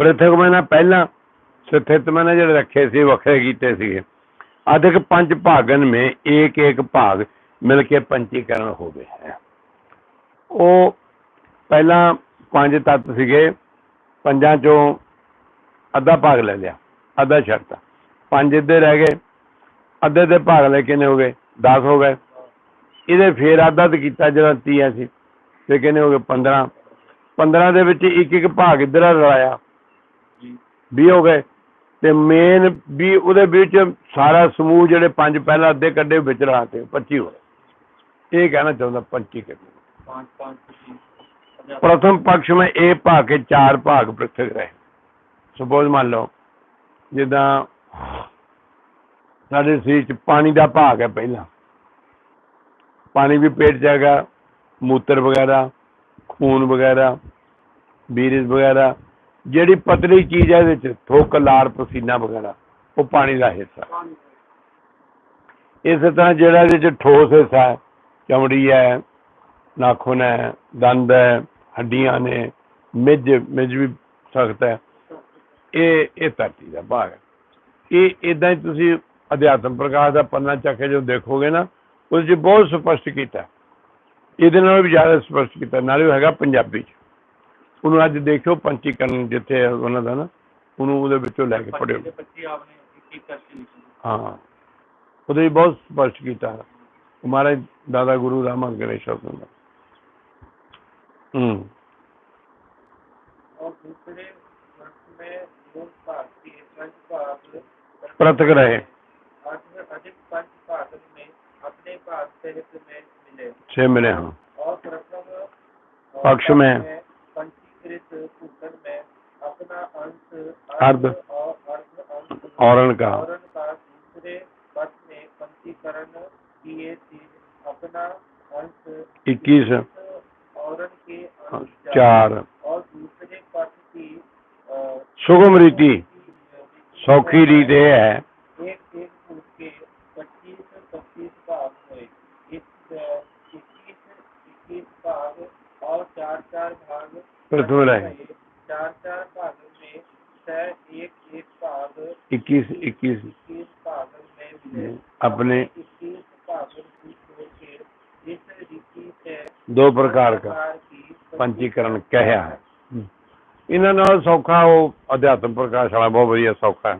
ਪ੍ਰਥਕ ਮੈਨਾਂ ਪਹਿਲਾਂ ਸਥਿਤ ਮੈਨਾਂ ਜਿਹੜੇ ਰੱਖੇ ਸੀ, ਵੱਖਰੇ ਕੀਤੇ ਸੀਗੇ। ਅਧਿਕ ਪੰਜ ਭਾਗਨ ਮੇ ਇੱਕ ਇੱਕ ਭਾਗ ਮਿਲ ਕੇ ਪੰਚੀਕਰਨ ਹੋ ਗਿਆ ਹੈ। ਉਹ ਪਹਿਲਾਂ ਪੰਜ ਤੱਤ ਸੀਗੇ, ਪੰਜਾਂ ਚੋਂ ਅੱਧਾ ਭਾਗ ਲੈ ਲਿਆ, ਅੱਧਾ ਛੱਡਤਾ ਪੰਜ ਇੱਧੇ ਰਹਿ ਗਏ, ਅੱਧੇ ਦੇ ਭਾਗ ਲੈ ਕਿੰਨੇ ਹੋ ਗਏ 10 ਹੋ ਗਏ। ਇਹਦੇ ਫੇਰ ਅੱਧਾ ਤੇ ਕੀਤਾ ਜਿਹੜਾ 30 ਸੀ ਤੇ ਕਿੰਨੇ ਹੋ ਗਏ? 15 15 ਦੇ ਵਿੱਚ ਇੱਕ ਇੱਕ ਭਾਗ ਇੱਧਰ ਰਲਾਇਆ। 20 ਹੋ ਗਏ। ਤੇ ਮੇਨ 20 ਉਹਦੇ ਵਿੱਚ ਸਾਰਾ ਸਮੂਹ ਜਿਹੜੇ ਪੰਜ ਪਹਿਲਾਂ ਅੱਧੇ ਕੱਢੇ ਵਿੱਚ ਰਾਤੇ 25 ਹੋ ਇਹ ਕਹਿਣਾ ਚਾਹੁੰਦਾ 25 ਕੱਢੇ। ਪੰਜ ਪੰਜ ਪ੍ਰਥਮ ਪਕਸ਼ ਮੈਂ ਇਹ ਭਾਗ ਕੇ ਚਾਰ ਭਾਗ ਪ੍ਰਤੀਕ ਰਹੇ ਸੁਪੋਜ਼ ਮੰਨ ਲਓ, ਜਿੱਦਾਂ ਸਾਡੇ ਸਰੀਰ 'ਚ ਪਾਣੀ ਦਾ ਭਾਗ ਹੈ ਪਹਿਲਾਂ। ਪਾਣੀ ਵੀ ਪੇਟ 'ਚ ਹੈਗਾ, ਮੂਤਰ ਵਗੈਰਾ, ਖੂਨ ਵਗੈਰਾ, ਬੀਰਜ ਵਗੈਰਾ ਜਿਹੜੀ ਪਤਲੀ ਚੀਜ਼ ਹੈ ਇਹਦੇ ਚ ਥੁੱਕ ਲਾਰ ਪਸੀਨਾ ਵਗੈਰਾ, ਉਹ ਪਾਣੀ ਦਾ ਹਿੱਸਾ। ਇਸੇ ਤਰ੍ਹਾਂ ਜਿਹੜਾ ਇਹਦੇ ਚ ਠੋਸ ਹਿੱਸਾ ਹੈ, ਚਮੜੀ ਹੈ, ਨਾਖੂਨ ਹੈ, ਦੰਦ ਹੈ, ਹੱਡੀਆਂ ਨੇ, ਮਿੱਝ ਮਿੱਝ ਵੀ ਸਖਤ ਹੈ। ਇਹ ਇਹ ਧਰਤੀ ਦਾ ਭਾਗ ਹੈ। ਇਹ ਇਦਾਂ ਹੀ ਤੁਸੀਂ ਅਧਿਆਤਮ ਪ੍ਰਕਾਸ਼ ਦਾ ਪੰਨਾ ਚੱਕ ਕੇ ਜੋ ਦੇਖੋਗੇ ਨਾ ਉਸ 'ਚ ਬਹੁਤ ਸਪਸ਼ਟ ਕੀਤਾ। ਇਹਦੇ ਨਾਲੋਂ ਵੀ ਜ਼ਿਆਦਾ ਸਪਸ਼ਟ ਕੀਤਾ। ਨਾਲੇ ਉਹ ਹੈਗਾ ਪੰਜਾਬੀ 'ਚ। ਉਹਨੂੰ ਅੱਜ ਦੇਖਿਓ ਪੰਚੀਕਰਨ ਜਿੱਥੇ ਹੈ ਉਹਨਾਂ ਦਾ ਨਾ ਉਹਨੂੰ ਉਹਦੇ ਵਿੱਚੋਂ ਲੈ ਕੇ ਪੜਿਓ पच्चीस पच्चीस आपने एक एक करके लिखी ਹਾਂ ਉਹਦੇ ਵਿੱਚ ਬਹੁਤ ਸਪਸ਼ਟ ਕੀਤਾ ਹਮਾਰੇ ਦਾਦਾ ਗੁਰੂ ਰਾਮਾ ਗਣੇਸ਼ਵਰ ਦਾ ਹੂੰ और दूसरे वर्ष में मूल भाग के पंच भाग प्रतक रहे। अधिक अधिक पंच भाग में अपने भाग सहित में मिले ਛੇ ਮਿਲੇ ਹਾਂ और प्रथम पक्ष में विपरीत कुंडल में अपना अंश अर्ध औरण का औरण का दूसरे पद में पंक्तिकरण किए थे अपना अंश इक्कीस औरण के अंश चार और दूसरे पद की सुगम रीति सौखी रीत है प्रथम रहे चार चार भागों में छह एक एक भाग 21 21 इक्कीस भागों में मिले अपने इक्कीस भागों की छोड़ के इस रीति से ਦੋ ਪ੍ਰਕਾਰ का प्रकार की ਪੰਚੀਕਰਨ ਕਹਿਆ ਹੈ ਹੂੰ। ਇਹਨਾਂ ਨਾਲ ਸੌਖਾ ਉਹ ਅਧਿਆਤਮ ਪ੍ਰਕਾਸ਼ ਵਾਲਾ ਬਹੁਤ ਵਧੀਆ ਸੌਖਾ ਹੈ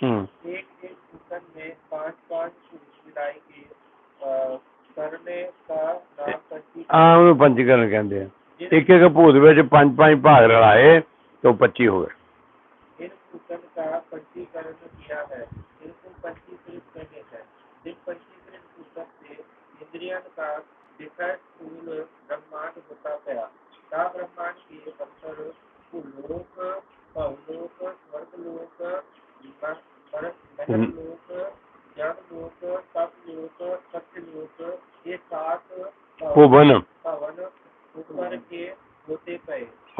ਹੂੰ एक एक फूटन में पांच पांच सिलाई के अ, करने का नाम पंची ਆ ਉਹਨੂੰ ਪੰਚੀਕਰਨ ਕਹਿੰਦੇ ਆ ਇੱਕ ਇੱਕ ਭੂਤ ਵਿੱਚ ਪੰਜ ਪੰਜ ਭਾਗ ਰਲਾਏ ਤਾਂ 25 ਹੋ ਗਏ इन फूटन का पंचीकरण किया है इनको पंचीकृत कहते हैं जिन पंचीकृत फूटन से इंद्रियन का विषय स्थूल ब्रह्मांड होता गया का ब्रह्मांड के अंतर लोक बहुलोक स्वर्गलोक लोक ज्ञानलोक तपलोक सत्यलोक ये सात भुवन भवन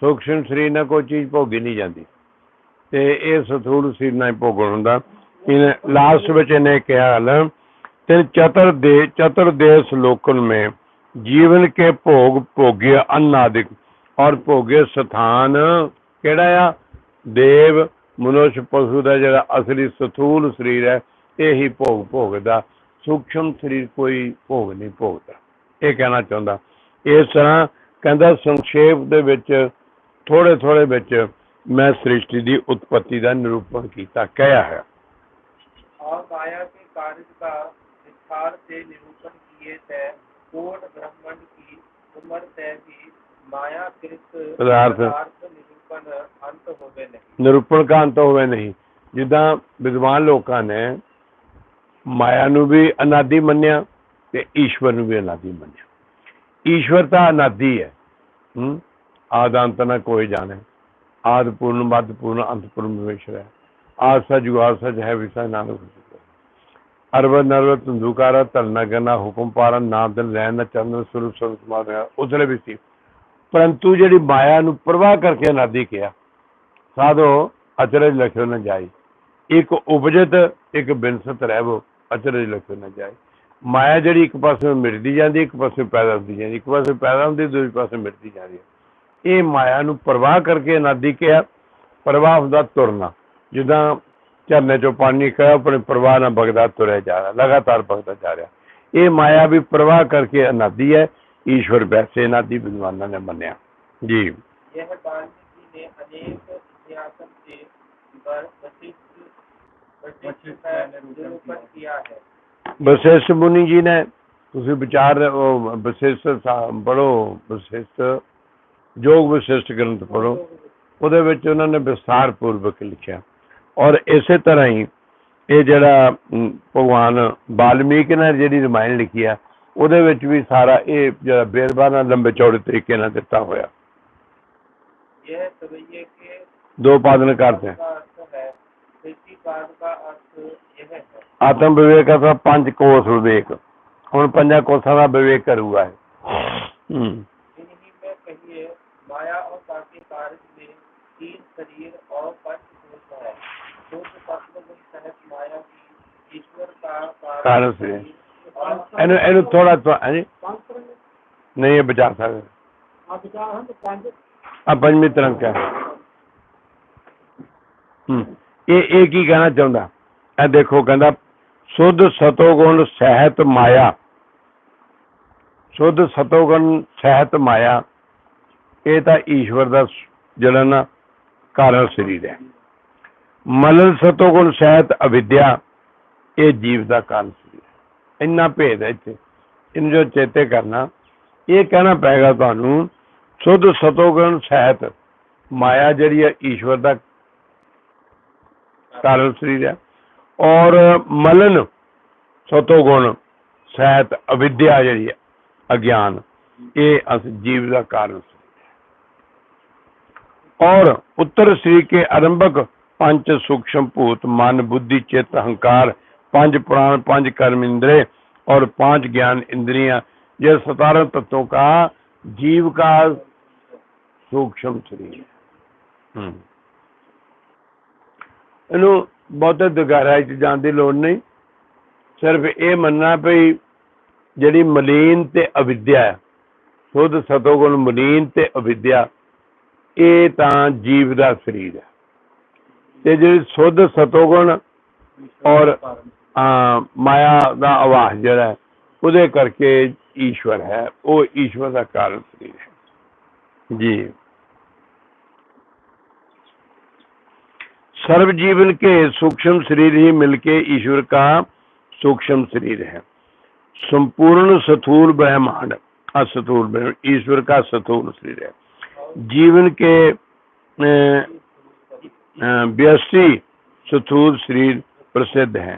ਸੂਖਸ਼ਮ ਸਰੀਰ ਨਾਲ ਕੋਈ ਚੀਜ਼ ਭੋਗੀ ਨਹੀਂ ਜਾਂਦੀ। ਤੇ ਇਹ ਸਥੂਲ ਸਰੀਰ ਨਾਲ ਹੀ ਭੋਗਣ ਹੁੰਦਾ। ਇਹਨੇ ਲਾਸਟ ਵਿੱਚ ਇਹਨੇ ਕਿਹਾ ਲ ਤੇ ਚਤਰ ਦੇ, ਚਤਰ ਦੇਸ ਲੋਕਨ ਮੇ ਜੀਵਨ ਕੇ ਭੋਗ ਭੋਗਿਆ ਅਨਾਦਿਕ, ਔਰ ਭੋਗੇ ਸਥਾਨ ਕਿਹੜਾ ਆ? ਦੇਵ ਮਨੁਸ਼ ਪਸ਼ੂ ਦਾ ਜਿਹੜਾ ਅਸਲੀ ਸਥੂਲ ਸਰੀਰ ਹੈ, ਇਹ ਹੀ ਭੋਗ ਭੋਗਦਾ। ਸੂਖਮ ਸਰੀਰ ਕੋਈ ਭੋਗ ਨਹੀਂ ਭੋਗਦਾ। ਇਹ ਕਹਿਣਾ ਚਾਹੁੰਦਾ। ਇਸ ਤਰ੍ਹਾਂ ਕਹਿੰਦਾ ਸੰਖੇਪ ਦੇ ਵਿੱਚ ਥੋੜੇ ਥੋੜੇ ਵਿੱਚ ਮੈਂ ਸ੍ਰਿਸ਼ਟੀ ਦੀ ਉਤਪਤੀ ਦਾ ਨਿਰੂਪਣ ਕੀਤਾ ਕਹਿਆ ਹੈ और माया के कार्य का विस्तार से निरूपण किए थे कोट ब्रह्मांड की उम्र से भी मायाकृत पदार्थ। निरूपण अंत होवे नहीं ਨਿਰੂਪਣ ਕਾ ਅੰਤ ਹੋਵੇ ਨਹੀਂ ਜਿੱਦਾਂ ਵਿਦਵਾਨ ਲੋਕਾਂ ਨੇ ਮਾਇਆ ਨੂੰ ਵੀ ਅਨਾਦੀ ਮੰਨਿਆ ਤੇ ਈਸ਼ਵਰ ਨੂੰ ਵੀ ਅਨਾਦੀ ਮੰਨਿਆ ਈਸ਼ਵਰ ਤਾਂ ਅਨਾਦੀ ਹੈ ਹੂੰ ਆਦ ਅੰਤ ਨਾ ਕੋਈ ਜਾਣੇ। ਆਦ ਪੂਰਨ ਮਦ ਪੂਰਨ, ਅੰਤ ਪੂਰਨ ਪਰਮੇਸ਼ਰ ਹੈ। ਆਦ ਸਚ ਆਦ ਸਚ ਹੈ, ਵਿਸਾ ਨਾਨਕ ਅਰਵ ਨਰਵ ਤੰਦੂਕਾਰਾ ਧਰਨਾ ਕਰਨਾ, ਹੁਕਮ ਪਾਰਨ ਨਾਮ ਦਿਨ ਰਹਿਣ ਨਾ ਚੰਦਨ ਸਰੂਪ ਸਭ ਸਮਾਧਿਆ ਉਸਲੇ ਵੀ ਸੀ। ਪਰੰਤੂ ਜਿਹੜੀ ਮਾਇਆ ਨੂੰ ਪ੍ਰਵਾਹ ਕਰਕੇ ਅਨਾਦੀ ਕਿਹਾ, ਸਾਧੋ, ਅਚਰਜ ਲਖਿਓ ਨਾ ਜਾਈ। ਇੱਕ ਉਪਜਤ, ਇੱਕ ਬਿਨਸਤ ਰਹਿਵੋ, ਅਚਰਜ ਲਖਿਓ ਨਾ ਜਾਈ। ਮਾਇਆ ਜਿਹੜੀ ਇੱਕ ਪਾਸੇ ਮਿਟਦੀ ਜਾਂਦੀ, ਇੱਕ ਪਾਸੇ ਪੈਦਾ ਹੁੰਦੀ ਜਾਂਦੀ, ਇੱਕ ਪਾਸੇ ਪੈਦਾ ਹੁੰਦੀ, ਦੂਜੇ ਪਾਸੇ ਮਿਟਦੀ ਜਾਂਦੀ ਹੈ। ਇਹ ਮਾਇਆ ਨੂੰ ਪ੍ਰਵਾਹ ਕਰਕੇ ਨਾਦੀ ਕਿਹਾ ਪ੍ਰਵਾਹ ਹੁੰਦਾ ਤੁਰਨਾ। ਜਿੱਦਾਂ ਝਰਨੇ ਚੋਂ ਪਾਣੀ ਖੜਾ ਆਪਣੇ ਪ੍ਰਵਾਹ ਨਾਲ ਬਗਦਾ ਤੁਰਿਆ ਜਾ ਰਿਹਾ ਲਗਾਤਾਰ ਬਗਦਾ ਜਾ ਰਿਹਾ। ਇਹ ਮਾਇਆ ਵੀ ਪ੍ਰਵਾਹ ਕਰਕੇ ਅਨਾਦੀ ਹੈ ਈਸ਼ਵਰ ਵੈਸੇ ਅਨਾਦੀ ਵਿਦਵਾਨਾਂ ਨੇ ਮੰਨਿਆ। ਜੀ। ਇਹ ਨੇ ਮੁਨੀ ਜੀ ਨੇ ਤੁਸੀਂ ਵਿਚਾਰ ਵਸ਼ਿਸ਼ਠ ਬੜੋ ਵਸ਼ਿਸ਼ਠ ਜੋਗ ਵਿਸ਼ਿਸ਼ਟ ਗ੍ਰੰਥ ਪੜੋ ਉਹਦੇ ਵਿੱਚ ਉਹਨਾਂ ਨੇ ਵਿਸਥਾਰ ਪੂਰਵਕ ਲਿਖਿਆ। ਔਰ ਇਸੇ ਤਰ੍ਹਾਂ ਹੀ ਇਹ ਜਿਹੜਾ ਭਗਵਾਨ ਬਾਲਮੀਕ ਨੇ ਜਿਹੜੀ ਰਮਾਇਣ ਲਿਖੀ ਆ ਉਹਦੇ ਵਿੱਚ ਵੀ ਸਾਰਾ ਇਹ ਜਿਹੜਾ ਬੇਰਬਾ ਲੰਬੇ ਚੌੜੇ ਤਰੀਕੇ ਨਾਲ ਦਿੱਤਾ ਹੋਇਆ। ਦੋ ਪਾਦਨ ਕਰਦੇ ਆਤਮ ਵਿਵੇਕ ਦਾ ਪੰਜ ਕੋਸ ਵਿਵੇਕ। ਹੁਣ ਪੰਜਾਂ ਕੋਸਾਂ ਦਾ ਵਿਵੇਕ ਕਰੂਗਾ ਹੂੰ। ਸਾਰਾ ਸੇ ਇਹਨੂੰ ਇਹਨੂੰ ਥੋੜਾ ਥੋੜਾ ਹਾਂਜੀ? ਨਹੀਂ ਬਚਾ ਸਕਦੇ। ਆ ਪੰਜਵੀਂ ਤਰੰਗ ਹੈ। ਹੂੰ। ਇਹ ਇਹ ਕੀ ਕਹਿਣਾ ਚਾਹੁੰਦਾ? ਇਹ ਦੇਖੋ, ਕਹਿੰਦਾ, ਸੁਧ ਸਤੋਗੁਣ ਸਹਿਤ ਮਾਇਆ। ਸੁਧ ਸਤੋਗੁਣ ਸਹਿਤ ਮਾਇਆ, ਇਹ ਤਾਂ ਈਸ਼ਵਰ ਦਾ ਜਿਹੜਾ ਨਾ ਕਾਰਨ ਸਰੀਰ ਹੈ। ਮਲਲ ਸਤੋਗੁਣ ਸਹਿਤ ਅਵਿਦਿਆ ਇਹ ਜੀਵ ਦਾ ਕਾਰਨ ਸੀ। ਇੰਨਾ ਭੇਦ ਹੈ ਇੱਥੇ। ਇਹਨੂੰ ਜੋ ਚੇਤੇ ਕਰਨਾ, ਇਹ ਕਹਿਣਾ ਪਏਗਾ ਤੁਹਾਨੂੰ, ਸੁਧ ਸਤੋਗਣ ਸਹਿਤ, ਮਾਇਆ ਜਿਹੜੀ ਹੈ ਈਸ਼ਵਰ ਦਾ ਕਾਰਨ ਸਰੀਰ ਹੈ ਔਰ ਮਲਨ ਸਤੋਗੁਣ ਸਹਿਤ ਅਵਿਦਿਆ ਜਿਹੜੀ ਹੈ, ਅਗਿਆਨ, ਇਹ ਅਸ ਜੀਵ ਦਾ ਕਾਰਨ ਔਰ ਉੱਤਰ ਸ੍ਰੀ ਕੇ ਆਰੰਭਕ ਪੰਜ ਸੂਖਸ਼ਮ ਭੂਤ, ਮਨ, ਬੁੱਧੀ, ਚਿਤ ਹੰਕਾਰ पांच प्राण पांच कर्म इंद्रिय और पांच ज्ञान इंद्रियां ये सतारह तत्वों का जीव का सूक्ष्म शरीर है हम्म। ਇਹਨੂੰ ਬਹੁਤੇ ਦੁਗਹਿਰਾਈ ਚ ਜਾਣ ਦੀ ਲੋੜ ਨਹੀਂ ਸਿਰਫ ਇਹ ਮੰਨਣਾ ਵੀ ਜਿਹੜੀ ਮਲੀਨ ਤੇ ਅਵਿਦਿਆ ਹੈ ਸੁਧ ਸਤੋਗੁਣ ਮਲੀਨ ਤੇ ਅਵਿਦਿਆ ਇਹ ਤਾਂ ਜੀਵ ਦਾ ਸਰੀਰ ਹੈ ਤੇ ਜਿਹੜੀ ਸੁਧ ਸਤੋਗੁਣ ਔਰ ਆ ਮਾਇਆ ਦਾ ਆਵਾਜ਼ ਜਿਹੜਾ ਹੈ, ਉਹਦੇ ਕਰਕੇ ਈਸ਼ਵਰ ਹੈ ਉਹ ਈਸ਼ਵਰ ਦਾ ਕਾਰਨ ਸਰੀਰ ਹੈ ਜੀ सर्व जीवन के सूक्ष्म शरीर ही मिलके ईश्वर का सूक्ष्म शरीर है संपूर्ण स्थूल ब्रह्मांड असथूल ब्रह्मांड ईश्वर का स्थूल शरीर है जीवन के व्यस्ती स्थूल शरीर प्रसिद्ध है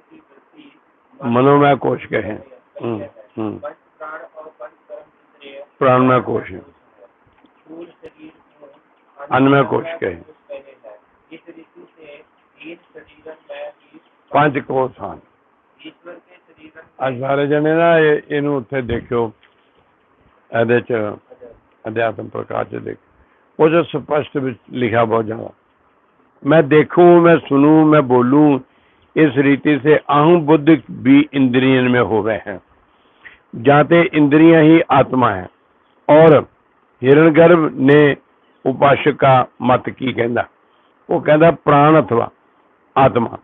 मनोमय कोश कहे हम्म, हम्म, पंच प्राण और पंच कर्म इंद्रिय प्राणमय कोश है स्थूल शरीर को अन्नमय कोश कहे कहे हैं इस रीति से तीन शरीर में ही ਪੰਜ ਕੋਸ਼ ਹਨ ईश्वर के शरीर ਅੱਜ ਸਾਰੇ ਜਣੇ ਨਾ ਇਹ- ਇਹਨੂੰ ਉੱਥੇ ਦੇਖਿਓ ਇਹਦੇ ਚ ਅਧਿਆਤਮ ਪ੍ਰਕਾਸ਼ ਚ ਦੇਖ ਉਹ ਜੋ ਸਪਸ਼ਟ ਵਿੱਚ ਲਿਖਾ ਬਹੁਤ ਜ਼ਿਆਦਾ मैं देखूं मैं सुनूं मैं बोलूं इस रीति से अहम बुद्ध भी इंद्रियन में हो गए हैं। जाते इंद्रियाँ ही आत्मा है। और हिरणगर्भ ने उपासक मत की कहना वो कहता प्राण अथवा आत्मा।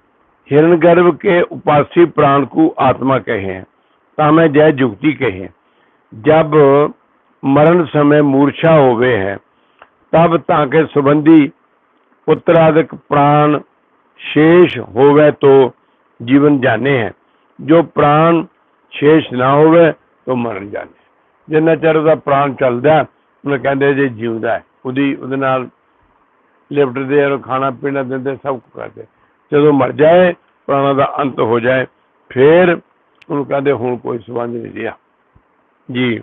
हिरण गर्भ के उपासी प्राण को आत्मा कहे हैं। तामे जय जुक्ति कहे। जब मरण समय मूर्छा होवे है, तब ताके संबंधी उत्तराधिक प्राण शेष होवे तो जीवन जाने हैं जो प्राण शेष ਨਾ ਹੋਵੇ ਤਾਂ ਮਰਨ ਜਾਣੇ ਜਿੰਨਾ ਚਿਰ ਉਹਦਾ ਪ੍ਰਾਣ ਚੱਲਦਾ ਉਹਨੇ ਕਹਿੰਦੇ ਜੇ ਜਿਉਂਦਾ ਹੈ ਉਹਦੀ ਉਹਦੇ ਨਾਲ ਲਿਪਟਦੇ ਆ ਖਾਣਾ ਪੀਣਾ ਦਿੰਦੇ ਸਭ ਕੁਝ ਕਰਦੇ ਜਦੋਂ ਮਰ ਜਾਏ ਪ੍ਰਾਣਾਂ ਦਾ ਅੰਤ ਹੋ ਜਾਏ ਫਿਰ ਉਹਨੂੰ ਕਹਿੰਦੇ ਹੁਣ ਕੋਈ ਸੰਬੰਧ ਨਹੀਂ ਰਿਹਾ ਜੀ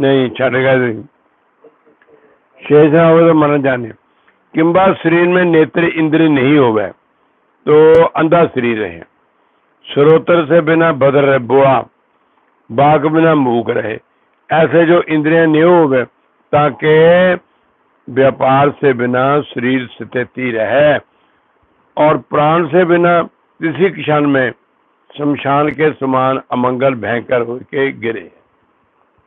नहीं छटेगा नहीं। शेष ना हो तो मरण जाने। किंबा शरीर में नेत्र इंद्र नहीं हो गए तो अंधा शरीर रहे। श्रोत्र से बिना बदर रहे, बुआ। बाघ बिना मूक रहे। ऐसे जो इंद्रियाँ नहीं हो गए ताकि व्यापार से बिना शरीर स्थिति रहे। और प्राण से बिना किसी क्षण में शमशान के समान अमंगल भयंकर होके गिरे।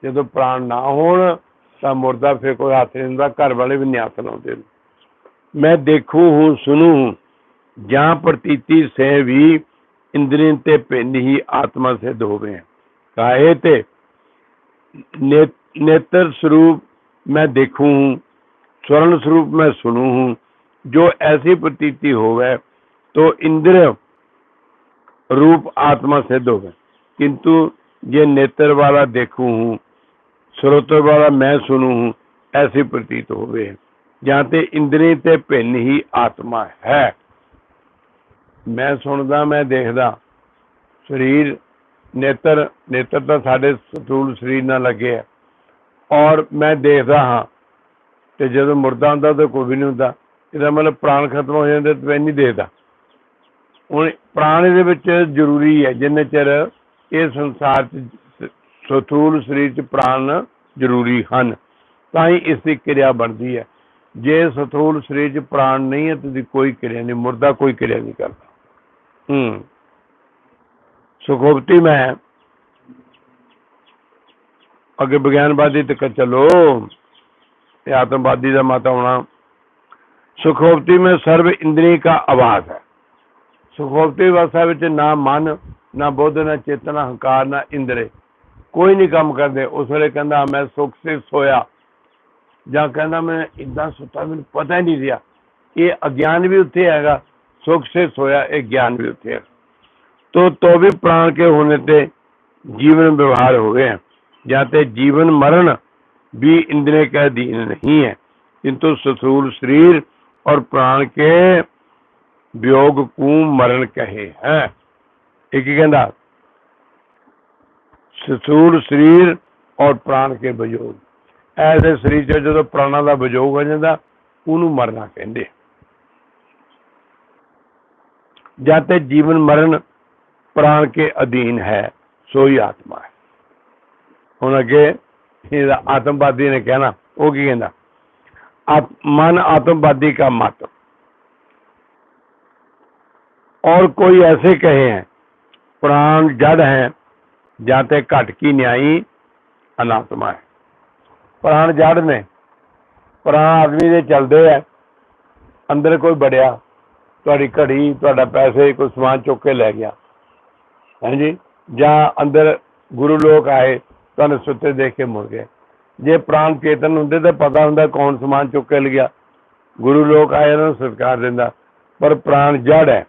ਜਦੋਂ ਪ੍ਰਾਣ ਨਾ ਹੋਣ ਤਾਂ ਮੁਰਦਾ ਫਿਰ ਕੋਈ ਹੱਥ ਨਹੀਂ ਦਿੰਦਾ ਘਰ ਵਾਲੇ ਵੀ ਨਹੀਂ ਹੱਥ ਲਾਉਂਦੇ ਮੈਂ ਦੇਖੂ ਹੂੰ ਸੁਨੂ ਹੂੰ ਜਾਂ ਪ੍ਰਤੀਤੀ ਸੇ ਵੀ ਇੰਦਰੀਨ ਤੇ ਪਿੰਡ ਹੀ ਆਤਮਾ ਸਿੱਧ ਹੋਵੇ ਹੈ ਕਾਹੇ ਤੇ ने- नेत्र स्वरूप मैं देखूं हूं स्वर्ण स्वरूप मैं सुनू हूं जो ऐसी प्रतीति होवे तो इंद्र रूप आत्मा सिद्ध होवे किंतु ये नेत्र वाला देखूं हूं ਸਰੋਤਰ ਵਾਲਾ ਮੈਂ ਸੁਣੂ ਹੂੰ, ਐਸੀ ਪ੍ਰਤੀਤ ਹੋਵੇ। ਜਾਂ ਤੇ ਇੰਦਰੀ ਤੇ ਭਿੰਨ ਹੀ ਆਤਮਾ ਹੈ। ਮੈਂ ਸੁਣਦਾ, ਮੈਂ ਦੇਖਦਾ। ਸਰੀਰ, ਨੇਤਰ ਨੇਤਰ ਤਾਂ ਸਾਡੇ ਸਤੂਲ ਸਰੀਰ ਨਾਲ ਲੱਗੇ ਆ। ਔਰ ਮੈਂ ਦੇਖਦਾ ਹਾਂ, ਤੇ ਜਦੋਂ ਮੁਰਦਾ ਹੁੰਦਾ ਤਾਂ ਕੋਈ ਵੀ ਨਹੀਂ ਹੁੰਦਾ। ਇਹਦਾ ਮਤਲਬ ਪ੍ਰਾਣ ਖਤਮ ਹੋ ਜਾਂਦੇ ਤੇ ਮੈਂ ਨਹੀਂ ਦੇਖਦਾ। ਹੁਣ ਪ੍ਰਾਣ ਦੇ ਵਿੱਚ ਜ਼ਰੂਰੀ ਹੈ, ਜਿੰਨੇ ਚਿਰ ਇਹ ਸੰਸਾਰ 'ਚ ਸਥੂਲ ਸਰੀਰ 'ਚ ਪ੍ਰਾਣ ਜ਼ਰੂਰੀ ਹਨ, ਤਾਂ ਹੀ ਇਸ ਦੀ ਕਿਰਿਆ ਬਣਦੀ ਹੈ। ਜੇ ਸਥੂਲ ਸਰੀਰ 'ਚ ਪ੍ਰਾਣ ਨਹੀਂ ਹੈ, ਤੇ ਕੋਈ ਕਿਰਿਆ ਨਹੀਂ, ਮੁਰਦਾ ਕੋਈ ਕਿਰਿਆ ਨਹੀਂ ਕਰਦਾ। ਹੂੰ। ਸੁਖੋਪਤੀ ਮੈਂ ਅੱਗੇ ਵਿਗਿਆਨਵਾਦੀ ਤੱਕ ਚਲੋ ਤੇ ਆਤਮਵਾਦੀ ਦਾ ਮਾਤਾ ਹੋਣਾ ਸੁਖੋਪਤੀ ਮੈਂ ਸਰਵ ਇੰਦਰੀ ਦਾ ਆਵਾਜ਼ ਹੈ। ਸੁਖੋਪਤੀ ਅਵਸਥਾ ਵਿੱਚ ਨਾ ਮਨ, ਨਾ ਬੁੱਧ, ਨਾ ਚੇਤਨਾ ਹੰਕਾਰ, ਨਾ ਇੰਦਰੇ। ਕੋਈ ਨਹੀਂ ਕੰਮ ਕਰਦੇ ਉਸ ਵੇਲੇ ਕਹਿੰਦਾ ਮੈਂ ਸੁਖ ਸੇ ਸੋਇਆ ਜਾਂ ਕਹਿੰਦਾ ਮੈਂ ਇਦਾਂ ਸੁੱਤਾ ਮੈਨੂੰ ਪਤਾ ਹੀ ਨਹੀਂ ਰਿਹਾ ਇਹ ਅਗਿਆਨ ਵੀ ਉੱਥੇ ਹੈਗਾ ਸੁਖ ਸੇ ਸੋਇਆ ਇਹ ਗਿਆਨ ਵੀ ਉੱਥੇ ਹੈ तो तो भी प्राण के होने ते जीवन व्यवहार हो गए हैं जाते जीवन मरण भी इंद्रिय के अधीन नहीं है किंतु स्थूल शरीर और प्राण के वियोग को मरण कहे हैं एक ही कहना स्थूल शरीर और प्राण के वियोग ऐसे शरीर ਚ ਜਦੋਂ ਪ੍ਰਾਣਾਂ ਦਾ ਵਿਜੋਗ ਹੋ ਜਾਂਦਾ ਉਹਨੂੰ ਮਰਨਾ ਕਹਿੰਦੇ ਜਾਤੇ ਜੀਵਨ ਮਰਨ ਪ੍ਰਾਣ ਕੇ ਅਧੀਨ ਹੈ ਸੋਈ ਆਤਮਾ ਹੈ ਹੁਣ ਅੱਗੇ ਇਹਦਾ ਆਤਮਵਾਦੀ ਨੇ ਕਹਿਣਾ ਉਹ ਕੀ ਕਹਿੰਦਾ ਆਤ- मन आत्मवादी का मत और कोई ऐसे कहे हैं प्राण जड़ है ਜਾਂ ਤੇ ਘਟ ਕੀ ਨਿਆਈ ਅਨਾਤਮਾ ਹੈ। ਪ੍ਰਾਣ ਜੜ ਨੇ। ਪ੍ਰਾਣ ਆਦਮੀ ਦੇ ਚਲਦੇ ਆ। ਅੰਦਰ ਕੋਈ ਬੜਿਆ ਤੁਹਾਡੀ ਘੜੀ ਤੁਹਾਡਾ ਪੈਸੇ ਕੋਈ ਸਮਾਨ ਚੁੱਕ ਕੇ ਲੈ ਗਿਆ। ਹਾਂਜੀ? ਜਾਂ ਅੰਦਰ ਗੁਰੂ ਲੋਕ ਆਏ ਤੁਹਾਨੂੰ ਸੁੱਤੇ ਦੇਖ ਕੇ ਮੁੜ ਗਏ। ਜੇ ਪ੍ਰਾਣ ਚੇਤਨ ਹੁੰਦੇ ਤਾਂ ਪਤਾ ਹੁੰਦਾ ਕੌਣ ਸਮਾਨ ਚੁੱਕ ਕੇ ਲੈ ਗੁਰੂ ਲੋਕ ਆਏ ਉਹਨਾਂ ਨੂੰ ਸਤਿਕਾਰ ਦਿੰਦਾ। ਪਰ ਪ੍ਰਾਣ ਜੜ ਹੈ।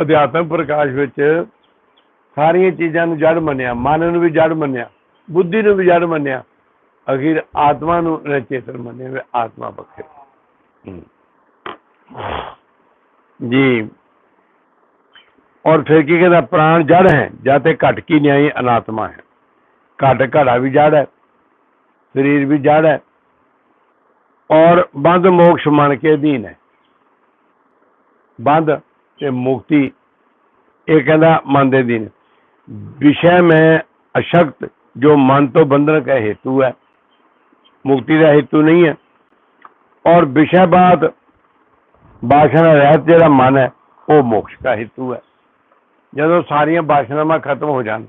ਅਧਿਆਤਮ ਪ੍ਰਕਾਸ਼ ਵਿੱਚ ਸਾਰੀਆਂ ਚੀਜ਼ਾਂ ਨੂੰ ਜੜ ਮੰਨਿਆ, ਮਨ ਨੂੰ ਵੀ ਜੜ ਮੰਨਿਆ, ਬੁੱਧੀ ਨੂੰ ਵੀ ਜੜ ਮੰਨਿਆ, ਅਖੀਰ ਆਤਮਾ ਨੂੰ ਇਹਨੇ ਚੇਤਨ ਮੰਨਿਆ ਵੀ ਆਤਮਾ ਬਖਸ਼ੇ ਜੀ। ਔਰ ਫਿਰ ਕੀ ਕਹਿੰਦਾ, ਪ੍ਰਾਣ ਜੜ ਹੈ, ਜਾਂ ਜਾਤੇ ਘਟ ਕੀ ਨਿਆਈ ਅਨਾਤਮਾ ਹੈ। ਘਟ ਘੜਾ ਵੀ ਜੜ ਹੈ, ਸਰੀਰ ਵੀ ਜੜ ਹੈ, ਔਰ ਬੰਦ ਮੋਕਸ਼ ਮਨ ਕੇ ਅਧੀਨ ਹੈ। ਬੰਦ ਤੇ ਮੁਕਤੀ, ਇਹ ਕਹਿੰਦਾ ਮਨ ਦੇ ਅਧੀਨ। ਵਿਸ਼ੇ ਮੈਂ ਅਸ਼ਕਤ, ਜੋ ਮਨ ਤੋਂ ਬੰਧਨ ਕਾ ਹੇਤੂ ਹੈ, ਮੁਕਤੀ ਦਾ ਹੇਤੂ ਨਹੀਂ ਹੈ। ਔਰ ਵਿਸ਼ੇ ਬਾਤ, ਬਾਸ਼ਨਾ ਰਹਿਤ ਜਿਹੜਾ ਮਨ ਹੈ, ਉਹ ਮੋਕਸ਼ ਦਾ ਹੇਤੂ ਹੈ। ਜਦੋਂ ਸਾਰੀਆਂ ਬਾਸ਼ਨਾਵਾਂ ਖਤਮ ਹੋ ਜਾਣ,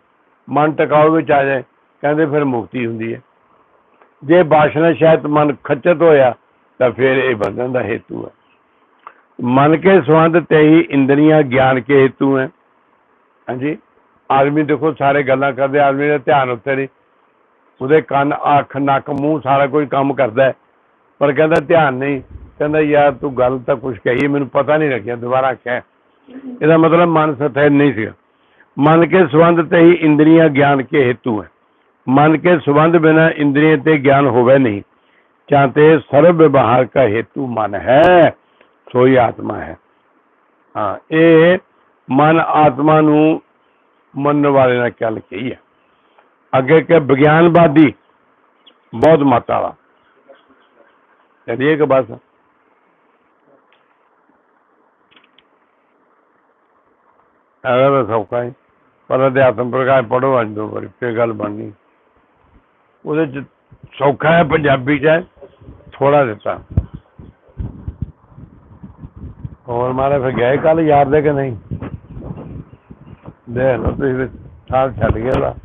ਮਨ ਟਿਕਾਉ ਵਿੱਚ ਆ ਜਾਏ, ਕਹਿੰਦੇ ਫਿਰ ਮੁਕਤੀ ਹੁੰਦੀ ਹੈ। ਜੇ ਬਾਸ਼ਨਾ ਸ਼ਾਇਦ ਮਨ ਖੱਚਤ ਹੋਇਆ, ਤਾਂ ਫਿਰ ਇਹ ਬੰਧਨ ਦਾ ਹੇਤੂ ਹੈ। ਮਨ ਕੇ ਸੰਬੰਧ ਤੇ ਹੀ ਇੰਦਰੀਆਂ, ਗਿਆਨ ਕੇ ਹੇਤੂ ਹੈ। ਹਾਂਜੀ? ਆਦਮੀ ਦੇਖੋ ਸਾਰੇ ਗੱਲਾਂ ਕਰਦੇ, ਆਦਮੀ ਦਾ ਧਿਆਨ ਉੱਤੇ ਨਹੀਂ। ਉਹਦੇ ਕੰਨ, ਅੱਖ, ਨੱਕ, ਮੂੰਹ ਸਾਰਾ ਕੋਈ ਕੰਮ ਕਰਦਾ ਪਰ ਕਹਿੰਦਾ ਧਿਆਨ ਨਹੀਂ। ਕਹਿੰਦਾ ਯਾਰ ਤੂੰ ਗੱਲ ਤਾਂ ਕੁਝ ਕਹੀ, ਮੈਨੂੰ ਪਤਾ ਨਹੀਂ ਲੱਗਿਆ, ਦੁਬਾਰਾ ਕਹਿ ਇਹਦਾ ਮਤਲਬ ਮਨ ਸਥਿਰ ਨਹੀਂ ਸੀ ਮਨ ਕੇ ਸੰਬੰਧ ਤੇ ਹੀ ਇੰਦਰੀਆਂ ਗਿਆਨ ਕੇ ਹੇਤੂ ਹੈ। ਮਨ ਕੇ ਸੰਬੰਧ ਬਿਨਾ ਇੰਦਰੀਆਂ ਤੇ ਗਿਆਨ ਹੋਵੇ ਨਹੀਂ। ਚਾਹਤੇ ਸਰਬ ਵਿਵਹਾਰ ਕਾ ਹੇਤੂ ਮਨ ਹੈ ਸੋਈ ਆਤਮਾ ਹੈ। ਹਾਂ, ਇਹ ਮਨ ਆਤਮਾ ਨੂੰ ਮੰਨਣ ਵਾਲੇ ਨੇ ਗੱਲ ਕਹੀ ਹੈ। ਅੱਗੇ ਕਿ ਵਿਗਿਆਨਵਾਦੀ, ਬਹੁਤ ਮਾਤਾ ਵਾ ਚਲਿਏ ਕਿ ਬਸ। ਅਗਰ ਤਾਂ ਸੌਖਾ ਹੈ। ਪਰ ਅਧਿਆਤਮ ਪ੍ਰਕਾਸ਼ ਪੜੋ ਅੱਜ ਦੋ ਵਾਰੀ, ਫੇਰ ਗੱਲ ਬਣਨੀ। ਉਹਦੇ ਚ ਸੌਖਾ ਹੈ, ਪੰਜਾਬੀ ਚ ਥੋੜਾ ਦਿੱਤਾ। ਹੋਰ ਮਾਰੇ ਫਿਰ ਗਏ ਕੱਲ ਯਾਰ ਦੇ ਕਿ ਨਹੀਂ? ਦੇਖ ਲਓ ਤੁਸੀਂ ਵੀ ਸਾਲ ਛੱਡ ਗਿਆ ਉਹਦਾ।